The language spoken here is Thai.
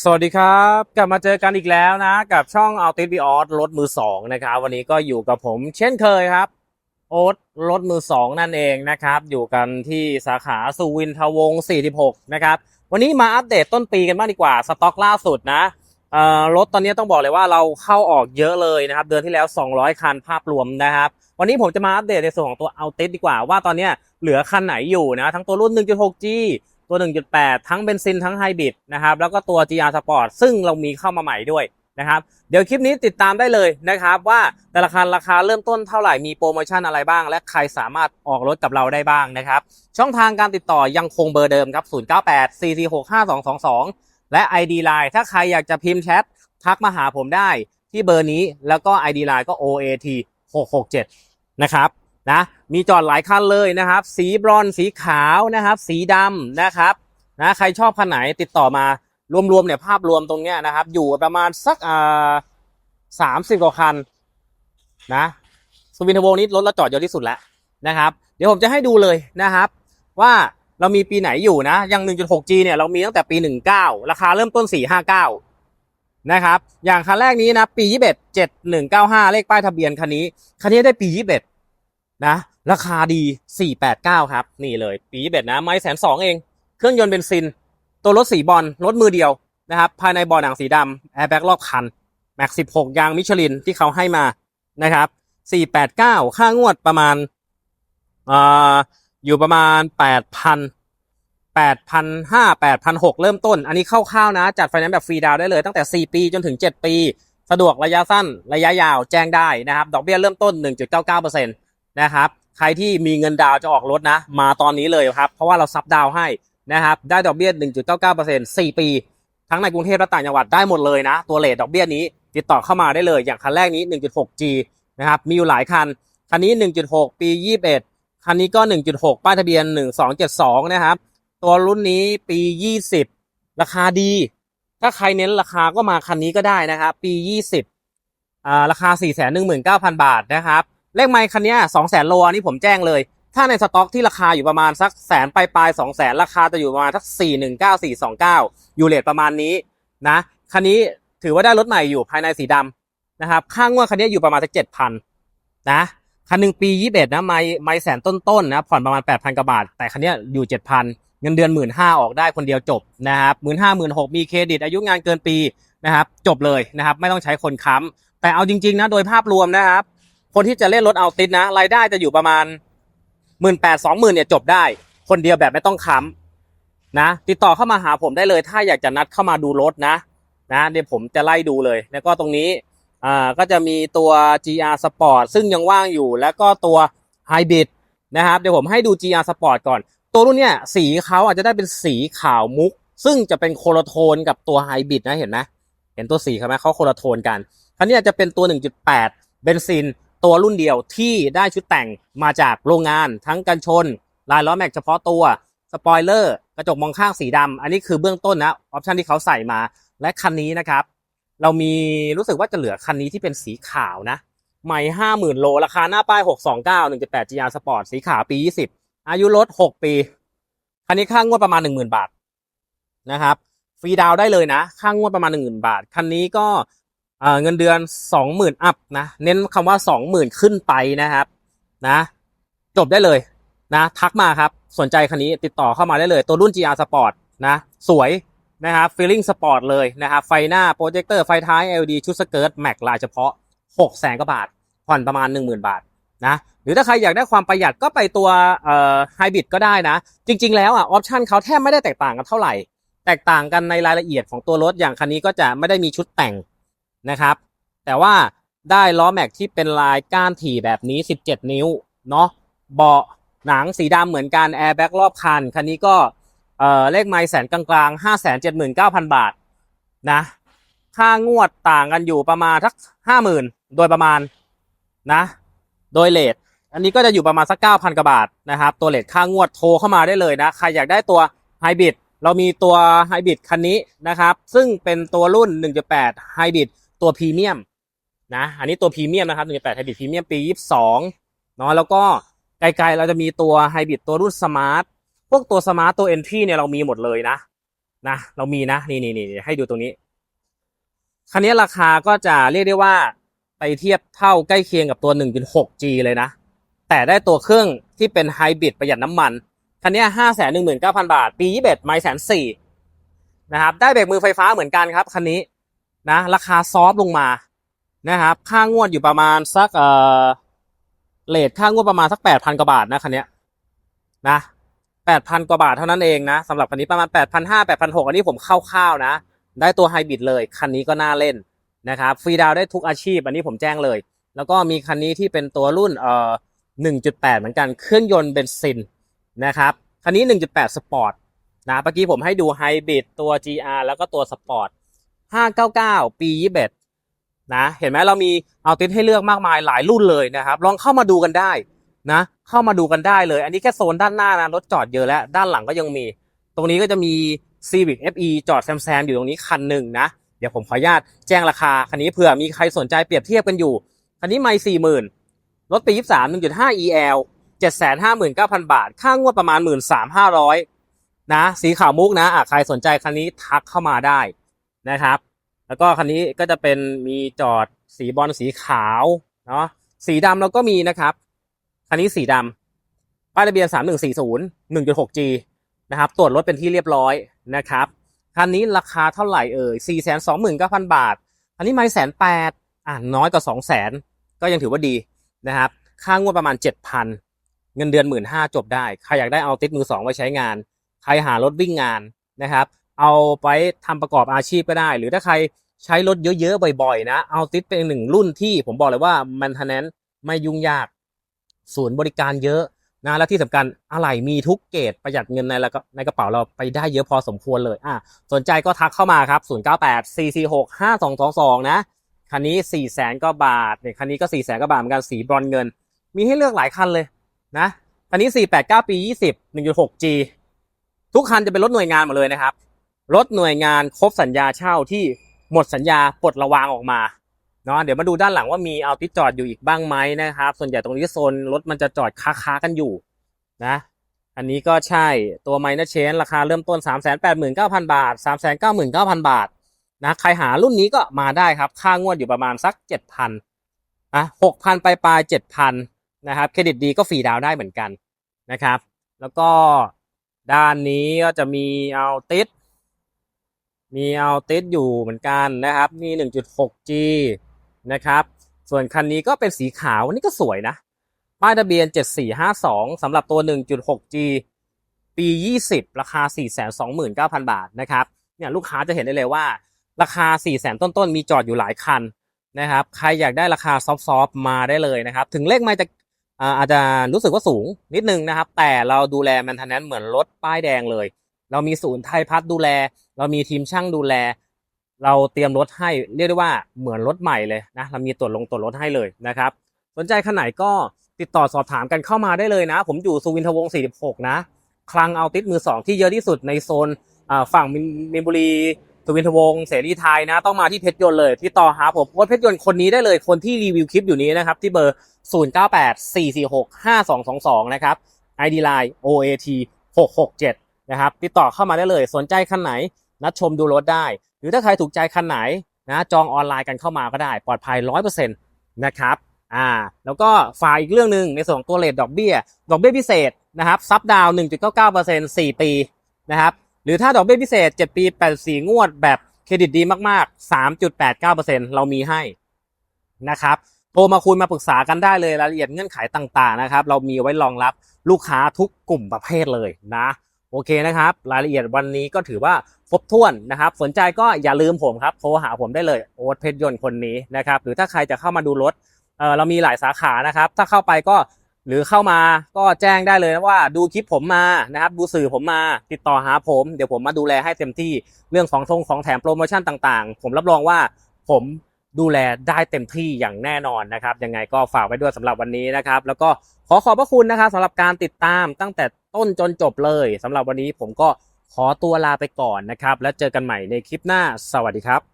สวัสดีครับ กลับมาเจอกันอีกแล้วนะ กับช่อง a l t i s b i o s รถมือสองนะครับวันนี้ก็อยู่กับผมเช่นเคยครับ โอ๊ตรถมือสองนั่นเองนะครับ อยู่กันที่สาขาสุวินทวงศ์46 นะครับ วันนี้มาอัปเดตต้นปีกันบ้างดีกว่า สต็อกล่าสุดนะเอ่อรถตอนนี้ต้องบอกเลยว่าเราเข้าออกเยอะเลยนะครับ เดือนที่แล้ว 200 คันภาพรวมนะครับ วันนี้ผมจะมาอัปเดตในส่วนของตัว a l t i s ดีกว่าว่าตอนนี้เหลือคันไหนอยู่นะ ทั้งตัวรุ่น 1.6G ตัว 1.8 ทั้งเบนซินทั้งไฮบริดนะครับแล้วก็ตัว GR Sport ซึ่งเรามีเข้ามาใหม่ด้วยนะครับเดี๋ยวคลิปนี้ติดตามได้เลยนะครับว่าแต่ละคันราคาเริ่มต้นเท่าไหร่มีโปรโมชั่นอะไรบ้าง และใครสามารถออกรถกับเราได้บ้างนะครับช่องทางการติดต่อยังคงเบอร์เดิมครับ 098 446 5222 และ ID Line ถ้าใครอยากจะพิมพ์แชททักมาหาผมได้ที่เบอร์นี้แล้วก็ ID Line ก็ OAT 667นะครับ นะมีจอดหลายคันเลยนะครับ สีบรอนสีขาวนะครับ สีดำนะครับนะใครชอบคันไหนติดต่อมารวมๆเนี่ยภาพรวมตรงเนี้ยนะครับ อยู่ประมาณสักอ่าสามสิบกว่าคันนะสุวินทวงศ์นี้รถเราจอดเยอะที่สุดแล้วนะครับ เดี๋ยวผมจะให้ดูเลยนะครับ ว่าเรามีปีไหนอยู่นะอยัง 1.6G เนี่ยเรามีตั้งแต่ปี 19 ราคาเริ่มต้น 459 นะครับ อย่างคันแรกนี้นะ ปี 21 7195 เลขป้ายทะเบียนคันนี้ คันนี้ได้ปี 21 นะ ราคาดี 489 ครับ นี่เลย ปี21นะ ไม่แสนสองเอง เครื่องยนต์เบนซิน ตัวรถสีบอล รถมือเดียวนะครับ ภายในบอหนังสีดำแอร์แบ็กรอบคัน แม็ก 16 ยางมิชลินที่เขาให้มานะครับ 489 ค่างวดประมาณอ่าอยู่ประมาณ 8,000 8,500 8,600 เริ่มต้น อันนี้คร่าวๆนะ จัดไฟแนนซ์แบบฟรีดาวได้เลยตั้งแต่ 4 ปีจนถึง 7 ปี สะดวกระยะสั้นระยะยาวแจ้งได้นะครับ ดอกเบี้ยเริ่มต้น 1.99%น นะครับ ใครที่มีเงินดาวจะออกรถนะ มาตอนนี้เลยครับ เพราะว่าเราซับดาวให้นะครับ ได้ดอกเบี้ย 1.99% 4 ปี ทั้งในกรุงเทพและต่างจังหวัดได้หมดเลยนะ ตัวเลทดอกเบี้ยนี้ติดต่อเข้ามาได้เลย อย่างคันแรกนี้ 1.6G นะครับ มีอยู่หลายคัน คันนี้ 1.6 ปี 21 คันนี้ก็ 1.6 ป้ายทะเบียน 1272 นะครับ ตัวรุ่นนี้ปี 20 ราคาดี ถ้าใครเน้นราคาก็มาคันนี้ก็ได้นะครับ ปี 20อ่าราคา 419,000 บาทนะครับ เลขไมค์คันนี้ย200,000โลอันนี้ผมแจ้งเลย ถ้าในสต็อกที่ราคาอยู่ประมาณสักแสนปลายปลายสองแสนราคาจะอยู่ประมาณสักสี่หนึ่งเก้าสี่สองเก้าอยู่เลทประมาณนี้นะคันนี้ถือว่าได้รถใหม่อยู่ภายในสีดำนะครับค่างวดคันนี้อยู่ประมาณสักเจ็ดพันนะคันหนึ่งปียี่สิบเอ็ดนะไม่ไม่แสนต้นๆนะผ่อนประมาณแปดพันกว่าบาท แต่คันนี้อยู่เจ็ดพันเงินเดือนหมื่นห้าออกได้คนเดียวจบนะครับหมื่นห้าหมื่นหกมีเครดิตอายุงานเกินปีนะครับจบเลยนะครับไม่ต้องใช้คนค้ำแต่เอาจริงๆนะโดยภาพรวมนะครับ คนที่จะเล่นรถเอาติดนะรายได้จะอยู่ประมาณหมื่นแปดสองหมื่นเนี่ยจบได้ คนเดียวแบบไม่ต้องค้ำนะ ติดต่อเข้ามาหาผมได้เลย ถ้าอยากจะนัดเข้ามาดูรถนะ นะเดี๋ยวผมจะไล่ดูเลย แล้วก็ตรงนี้อ่าก็จะมีตัว GR Sport ซึ่งยังว่างอยู่ แล้วก็ตัว Hybrid นะครับ เดี๋ยวผมให้ดู GR Sport ก่อน ตัวรุ่นเนี้ยสีเขาอาจจะได้เป็นสีขาวมุก ซึ่งจะเป็นโคโลโทนกับตัว Hybrid นะเห็นไหมเห็นตัวสีเขาไหมเขาโคโลโทนกันคันนี้จจะเป็นตัว 1.8 เบนซิน ตัวรุ่นเดียวที่ได้ชุดแต่งมาจากโรงงานทั้งกันชน ลายล้อแม็กเฉพาะตัวสปอยเลอร์กระจกมองข้างสีดำอันนี้คือเบื้องต้นนะออปชันที่เขาใส่มา และคันนี้นะครับ เรามีรู้สึกว่าจะเหลือคันนี้ที่เป็นสีขาวนะใหม่ห้าหมื่นโล ราคาหน้าป้ายหกสองเก้าหนึ่งจุดแปด GR Sport สีขาวปียี่สิบอายุรถหกปี คันนี้ค่างวดประมาณหนึ่งหมื่นบาทนะครับฟรีดาวได้เลยนะ ค่างวดประมาณหนึ่งหมื่นบาท คันนี้ก็ เงินเดือนสองหมื่นอัพนะ เน้นคำว่าสองหมื่นขึ้นไปนะครับ นะ จบได้เลยนะ ทักมาครับ สนใจคันนี้ติดต่อเข้ามาได้เลย ตัวรุ่น GR Sport นะ สวยนะครับ feeling sport เลยนะครับไฟหน้าโปรเจคเตอร์ไฟท้าย LED ชุดสเกิร์ตแม็กลายเฉพาะ6 0แสนกว่าบาท ผ่อนประมาณ 10,000 บาทนะหรือถ้าใครอยากได้ความประหยัดก็ไปตัวเอ่อไฮบริดก็ได้นะ จริง ๆ แล้วอะออปชันเขาแทบไม่ได้แตกต่างกันเท่าไหร่ แตกต่างกันในรายละเอียดของตัวรถอย่างคันนี้ก็จะไม่ได้มีชุดแต่ง นะครับ แต่ว่าได้ล้อแม็กที่เป็นลายก้านถี่แบบนี้ 17 นิ้วเนาะเบาะหนังสีดำเหมือนกันแอร์แบ็กรอบคัน คันนี้ก็เอ่อเลขไมล์แสนกลางๆ 5 7 9 0 0 0 บาทนะ ค่างวดต่างกันอยู่ประมาณทัก 50,000 โดยประมาณนะ โดยเลทอันนี้ก็จะอยู่ประมาณสัก 9,000 กว่าบาทนะครับ ตัวเลทค่างวดโทรเข้ามาได้เลยนะ ใครอยากได้ตัวไฮบริดเรามีตัวไฮบริดคันนี้นะครับ ซึ่งเป็นตัวรุ่น 1.8ไฮบริด ตัวพรีเมียมนะอันนี้ตัวพรีเมียมนะครับ1.8ไฮบริดพรีเมียมปี 22เนาะแล้วก็ไกลๆเราจะมีตัวไฮบริดตัวรุ่นสมาร์ทพวกตัวสมาร์ทตัวเอนทรีเนี่ยเรามีหมดเลยนะนะเรามีนะนี่นี่นี่ให้ดูตรงนี้ คันนี้ราคาก็จะเรียกได้ว่าไปเทียบเท่าใกล้เคียงกับตัว 1.6G เลยนะ แต่ได้ตัวเครื่องที่เป็นไฮบริดประหยัดน้ำมัน คันนี้ห้าแสนหนึ่งหมื่นเก้าพันบาท ปียี่สิบไม่แสนสี่นะครับ ได้เบรกมือไฟฟ้าเหมือนกันครับ คันนี้ นะ ราคาซอฟต์ลงมานะครับ ค่างวดอยู่ประมาณสักเอ่อเลทค่างวดประมาณสักแปดพันกว่าบาทนะคันนี้นะแปดพันกว่าบาทเท่านั้นเองนะสำหรับคันนี้ประมาณแปดพันห้าแปดพันหกอันนี้ผมคร่าวๆนะ ได้ตัวไฮบริดเลย คันนี้ก็น่าเล่นนะครับฟรีดาวได้ทุกอาชีพ อันนี้ผมแจ้งเลย แล้วก็มีคันนี้ที่เป็นตัวรุ่นเอ่อ1.8เหมือนกันเครื่องยนต์เบนซินนะครับคันนี้1.8สปอร์ตนะเมื่อกี้ผมให้ดูไฮบริดตัว GR แล้วก็ตัวสปอร์ต 599 ปี 21 นะ เห็นไหมเรามีเอาติดให้เลือกมากมายหลายรุ่นเลยนะครับ ลองเข้ามาดูกันได้นะ เข้ามาดูกันได้เลย อันนี้แค่โซนด้านหน้านะรถจอดเยอะแล้ว ด้านหลังก็ยังมี ตรงนี้ก็จะมี Civic FE จอดแซมๆอยู่ตรงนี้คันหนึ่งนะ เดี๋ยวผมขออนุญาตแจ้งราคา คันนี้เผื่อมีใครสนใจเปรียบเทียบกันอยู่ คันนี้ไม่สี่หมื่นรถปียี่สามหนึ่งจุดห้า EL เจ็ดแสนห้าหมื่นเก้าพันบาท ค่างวดประมาณหมื่นสามห้าร้อยนะ สีขาวมุกนะอะใครสนใจคันนี้ทักเข้ามาได้ นะครับ แล้วก็คันนี้ก็จะเป็นมีจอดสีบอลสีขาวเนาะสีดำเราก็มีนะครับคันนี้สีดำป้ายทะเบียนสามหนึ่งสี่ศูนย์หนึ่งจุดหก G นะครับตรวจรถเป็นที่เรียบร้อยนะครับคันนี้ราคาเท่าไหร่เอ่ยสี่แสนสองหมื่นเก้าพันบาท อันนี้ไม่แสนแปดอ่าน้อยกว่าสองแสนก็ยังถือว่าดีนะครับ ค่างวดประมาณเจ็ดพันเงินเดือนหมื่นห้าจบได้ ใครอยากได้เอาติดมือสองไว้ใช้งาน ใครหารถวิ่งงานนะครับ เอาไปทำประกอบอาชีพก็ได้ หรือถ้าใครใช้รถเยอะๆบ่อยๆ นะ เอาติดเป็นหนึ่งรุ่นที่ผมบอกเลยว่ามันทนแนนไม่ยุ่งยากศูนย์บริการเยอะนะและที่สำคัญอะไรมีทุกเกรดประหยัดเงินในแล้วก็ในกระเป๋าเราไปได้เยอะพอสมควรเลยอะสนใจก็ทักเข้ามาครับ 098 446 5222 นะ คันนี้ 4 0 0แสนก็บาทเนี่ยคันนี้ก็ 4 0 0แสนก็บาทเหมือนกันสีบรอนเงิน มีให้เลือกหลายคันเลยนะคันนี้ 489 ปี 20 1.6G ทุกคันจะเป็นรถหน่วยงานหมดเลยนะครับ รถหน่วยงานครบสัญญาเช่าที่หมดสัญญาปลดระวางออกมาเนาะเดี๋ยวมาดูด้านหลังว่ามีเอาติดจอดอยู่อีกบ้างไหมนะครับ ส่วนใหญ่ตรงนี้โซนรถมันจะจอดค้าๆกันอยู่นะ อันนี้ก็ใช่ตัวไมเนอร์เชนราคาเริ่มต้น 3 8 9 0 0 0 บาท 3 9 9 0 0 0 บาทนะใครหารุ่นนี้ก็มาได้ครับ ค่างวดอยู่ประมาณสัก 7,000นะ6,000ไปปลายๆ7,000นะครับเครดิตดีก็ฟรีดาวได้เหมือนกันนะครับ แล้วก็ด้านนี้ก็จะมีเอาติด มีเอาติดอยู่เหมือนกันนะครับมี 1.6G นะครับ ส่วนคันนี้ก็เป็นสีขาวนนี้ก็สวยนะ ป้ายทะเบียน 7452สำหรับตัว 1.6G ปี 20 ราคา 429,000 บาทนะครับ เนี่ยลูกค้าจะเห็นได้เลยว่า ราคา 400,000 ต้นๆ มีจอดอยู่หลายคันนะครับ ใครอยากได้ราคาซอฟๆมาได้เลยนะครับ ถึงเลขไม่จะอาจจะรู้สึกว่าสูงนิดนึงนะครับ แต่เราดูแลแมนเทนแนนเหมือนรถป้ายแดงเลย เรามีศูนย์ไทยพัฒน์ดูแล เรามีทีมช่างดูแล เราเตรียมรถให้เรียกได้ว่าเหมือนรถใหม่เลยนะเรามีตรวจลงตรวจรถให้เลยนะครับ สนใจคันไหนก็ติดต่อสอบถามกันเข้ามาได้เลยนะ ผมอยู่สุวินทวงศ์46 นะคลังเอาติดมือสองที่เยอะที่สุดในโซนฝั่งมินบุรีสุวินทวงศ์เสรีไทยนะ ต้องมาที่เพชรยนต์เลยติดต่อหาผมโค้ชเพชรยนต์คนนี้ได้เลยคนที่รีวิวคลิปอยู่นี้นะครับ ที่เบอร์ 0984465222 นะครับ ID Line OAT 667 นะครับติดต่อเข้ามาได้เลย สนใจคันไหน นัดชมดูรถได้ หรือถ้าใครถูกใจคันไหนนะจองออนไลน์กันเข้ามาก็ได้ปลอดภัย100%นะครับอ่าแล้วก็ฝากอีกเรื่องหนึ่งในส่วนของตัวเลทดอกเบี้ย ดอกเบี้ยพิเศษนะครับซับดาวน์1.99% 4ปีนะครับหรือถ้าดอกเบี้ยพิเศษ7ปี84งวดแบบเครดิตดีมากๆ3.89%เรามีให้นะครับโทรมาคุยมาปรึกษากันได้เลยรายละเอียดเงื่อนไขต่างๆนะครับ เรามีไว้รองรับลูกค้าทุกกลุ่มประเภทเลยนะ โอเคนะครับ รายละเอียดวันนี้ก็ถือว่าครบถ้วนนะครับ สนใจก็อย่าลืมผมครับโทรหาผมได้เลยโอ๊ตเพชรยนต์คนนี้นะครับ หรือถ้าใครจะเข้ามาดูรถเออเรามีหลายสาขานะครับ ถ้าเข้าไปก็หรือเข้ามาก็แจ้งได้เลยนะว่าดูคลิปผมมานะครับ ดูสื่อผมมาติดต่อหาผม เดี๋ยวผมมาดูแลให้เต็มที่เรื่องของทงของแถมโปรโมชั่นต่างๆ ผมรับรองว่าผม ดูแลได้เต็มที่อย่างแน่นอนนะครับ ยังไงก็ฝากไว้ด้วยสำหรับวันนี้นะครับ แล้วก็ขอขอบพระคุณนะครับสำหรับการติดตามตั้งแต่ต้นจนจบเลยสำหรับวันนี้ผมก็ขอตัวลาไปก่อนนะครับ แล้วเจอกันใหม่ในคลิปหน้า สวัสดีครับ